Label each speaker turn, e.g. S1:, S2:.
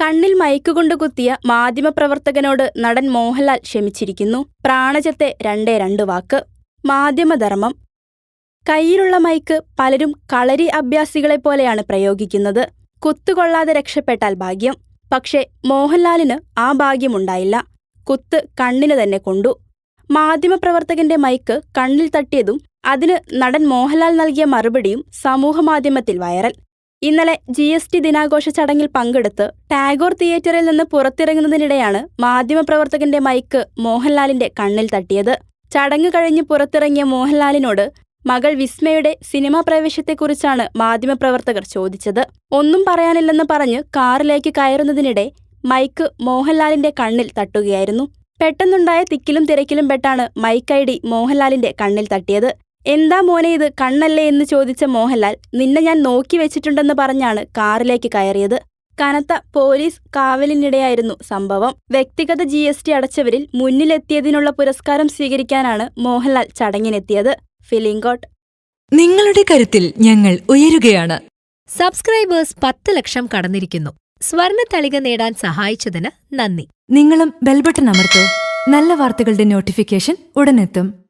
S1: കണ്ണിൽ മയക്കുകൊണ്ട് കുത്തിയ മാധ്യമപ്രവർത്തകനോട് നടൻ മോഹൻലാൽ ക്ഷമിച്ചിരിക്കുന്നു. പ്രാണജത്തെ രണ്ടേ രണ്ട് വാക്ക്. മാധ്യമധർമ്മം. കയ്യിലുള്ള മൈക്ക് പലരും കളരി അഭ്യാസികളെപ്പോലെയാണ് പ്രയോഗിക്കുന്നത്. കുത്തുകൊള്ളാതെ രക്ഷപ്പെട്ടാൽ ഭാഗ്യം. പക്ഷേ മോഹൻലാലിന് ആ ഭാഗ്യമുണ്ടായില്ല കുത്ത് കണ്ണിന് തന്നെ കൊണ്ടു. മാധ്യമപ്രവർത്തകന്റെ മൈക്ക് കണ്ണിൽ തട്ടിയതും അതിന് നടൻ മോഹൻലാൽ നൽകിയ മറുപടിയും സമൂഹമാധ്യമത്തിൽ വൈറൽ. ഇന്നലെ ജി എസ് ടി ദിനാഘോഷ ചടങ്ങിൽ പങ്കെടുത്ത് ടാഗോർ തിയേറ്ററിൽ നിന്ന് പുറത്തിറങ്ങുന്നതിനിടെയാണ് മാധ്യമപ്രവർത്തകന്റെ മൈക്ക് മോഹൻലാലിന്റെ കണ്ണിൽ തട്ടിയത്. ചടങ്ങ് കഴിഞ്ഞ് പുറത്തിറങ്ങിയ മോഹൻലാലിനോട് മകൾ വിസ്മയുടെ സിനിമാ പ്രവേശത്തെക്കുറിച്ചാണ് മാധ്യമപ്രവർത്തകർ ചോദിച്ചത്. ഒന്നും പറയാനില്ലെന്ന് പറഞ്ഞ് കാറിലേക്ക് കയറുന്നതിനിടെ മൈക്ക് മോഹൻലാലിന്റെ കണ്ണിൽ തട്ടുകയായിരുന്നു. പെട്ടെന്നുണ്ടായ തിക്കിലും തിരക്കിലും പെട്ടാണ് മൈക്ക് ഐ ഡി മോഹൻലാലിന്റെ കണ്ണിൽ തട്ടിയത്. എന്താ മോനെ ഇത് കണ്ണല്ലേ എന്ന് ചോദിച്ച മോഹൻലാൽ നിന്നെ ഞാൻ നോക്കി വെച്ചിട്ടുണ്ടെന്ന് പറഞ്ഞാണ് കാറിലേക്ക് കയറിയത്. കനത്ത പോലീസ് കാവലിനിടെയായിരുന്നു സംഭവം. വ്യക്തിഗത ജി എസ് ടി അടച്ചവരിൽ മുന്നിലെത്തിയതിനുള്ള പുരസ്കാരം സ്വീകരിക്കാനാണ് മോഹൻലാൽ ചടങ്ങിനെത്തിയത്. ഫിലിംഗോട്ട്
S2: നിങ്ങളുടെ കരുത്തിൽ ഞങ്ങൾ ഉയരുകയാണ്.
S3: സബ്സ്ക്രൈബേഴ്സ് പത്ത് ലക്ഷം കടന്നിരിക്കുന്നു. സ്വർണ തളിക നേടാൻ സഹായിച്ചതിന് നന്ദി.
S2: നിങ്ങളും ബെൽബട്ടൺ അമർത്തോ. നല്ല വാർത്തകളുടെ നോട്ടിഫിക്കേഷൻ ഉടനെത്തും.